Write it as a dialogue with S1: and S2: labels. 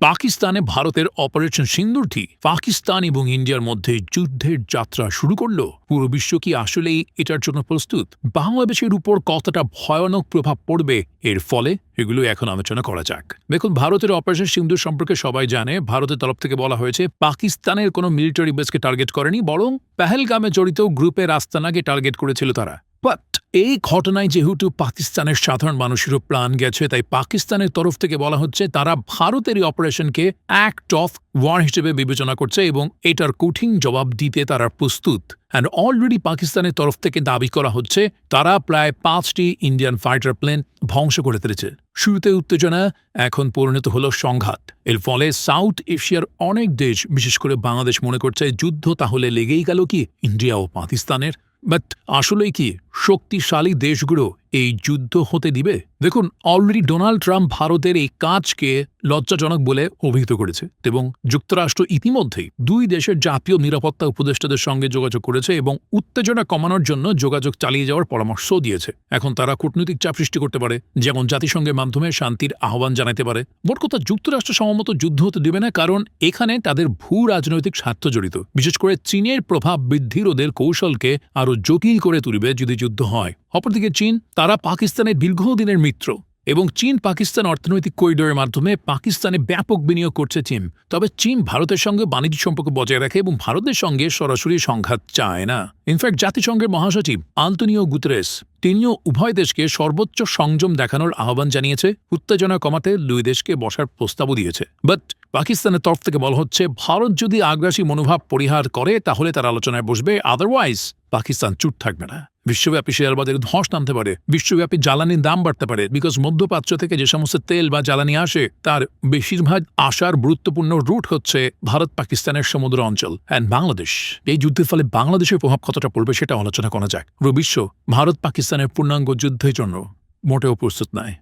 S1: পাকিস্তানে ভারতের অপারেশন সিন্দুরটি পাকিস্তান এবং ইন্ডিয়ার মধ্যে যুদ্ধের যাত্রা শুরু করল। পুরো বিশ্ব কি আসলেই এটার জন্য প্রস্তুত? বাংলাদেশের উপর কতটা ভয়ানক প্রভাব পড়বে? এর ফলে এগুলো এখন আলোচনা করা যাক। দেখুন, ভারতের অপারেশন সিন্দুর সম্পর্কে সবাই জানে। ভারতের তরফ থেকে বলা হয়েছে, পাকিস্তানের কোনো মিলিটারি বেসকে টার্গেট করেনি, বরং পেহেলগামে জড়িত গ্রুপের আস্তানাকে টার্গেট করেছিল তারা। বাট এই ঘটনায় যেহেতু পাকিস্তানের সাধারণ মানুষেরও প্রাণ গেছে, তাই পাকিস্তানের তরফ থেকে বলা হচ্ছে তারা ভারতের এই অপারেশনকে অ্যাক্ট অফ ওয়ার হিসেবে বিবেচনা করছে এবং এটার কঠিন জবাব দিতে তারা প্রস্তুত। অ্যান্ড অলরেডি পাকিস্তানের তরফ থেকে দাবি করা হচ্ছে তারা প্রায় পাঁচটি ইন্ডিয়ান ফাইটার প্লেন ধ্বংস করে ফেলেছে। শুরুতে উত্তেজনা, এখন পরিণত হল সংঘাত। এর ফলে সাউথ এশিয়ার অনেক দেশ, বিশেষ করে বাংলাদেশ মনে করছে, যুদ্ধ তাহলে লেগেই গেল কি? ইন্ডিয়া ও পাকিস্তানের। বাট আসলেই কি? শক্তিশালী দেশগুলো এই যুদ্ধ হতে দিবে? দেখুন অলরেডি ডোনাল্ড ট্রাম্প ভারতের এই কাজকে লজ্জাজনক বলে অভিহিত করেছে এবং যুক্তরাষ্ট্র ইতিমধ্যেই দুই দেশের জাতীয় নিরাপত্তা উপদেষ্টাদের সঙ্গে যোগাযোগ করেছে এবং উত্তেজনা কমানোর জন্য যোগাযোগ চালিয়ে যাওয়ার পরামর্শ দিয়েছে। এখন তারা কূটনৈতিক চাপ সৃষ্টি করতে পারে, যেমন জাতিসংঘের মাধ্যমে শান্তির আহ্বান জানাতে পারে। মোট কথা, যুক্তরাষ্ট্র সমমত যুদ্ধ হতে দেবে না, কারণ এখানে তাদের ভূ রাজনৈতিক স্বার্থ জড়িত। বিশেষ করে চীনের প্রভাব বৃদ্ধির ওদের কৌশলকে আরও জটিল করে তুলবে, যদি যুদ্ধ হয়। অপরদিকে চীন, তারা পাকিস্তানের দীর্ঘদিনের মিত্র এবং চীন পাকিস্তান অর্থনৈতিক করিডোরের মাধ্যমে পাকিস্তানে ব্যাপক বিনিয়োগ করছে চীন। তবে চীন ভারতের সঙ্গে বাণিজ্য সম্পর্ক বজায় রাখে এবং ভারতের সঙ্গে সরাসরি সংঘাত চায় না। ইনফ্যাক্ট জাতিসংঘের মহাসচিব আন্তনিও গুতরেস তিনিও উভয় দেশকে সর্বোচ্চ সংযম দেখানোর আহ্বান জানিয়েছে, উত্তেজনা কমাতে দুই দেশকে বসার প্রস্তাবও দিয়েছে। বাট পাকিস্তানের তরফ থেকে বলা হচ্ছে, ভারত যদি আগ্রাসী মনোভাব পরিহার করে, তাহলে তার আলোচনায় বসবে আদারওয়াইজ পাকিস্তান চুপ থাকবে না। বিশ্বব্যাপী শেয়ার বাজারে ধস নামতে পারে, বিশ্বব্যাপী জ্বালানির দাম বাড়তে পারে বিকজ মধ্যপ্রাচ্য থেকে যে সমস্ত তেল বা জ্বালানি আসে, তার বেশিরভাগ আসার গুরুত্বপূর্ণ রুট হচ্ছে ভারত, পাকিস্তানের সমুদ্র অঞ্চল অ্যান্ড বাংলাদেশ। এই যুদ্ধের ফলে বাংলাদেশের প্রভাব কতটা পড়বে সেটা আলোচনা করা যাক। রবিশ্ব ভারত পাকিস্তানের পূর্ণাঙ্গ যুদ্ধের জন্য মোটেও প্রস্তুত নয়।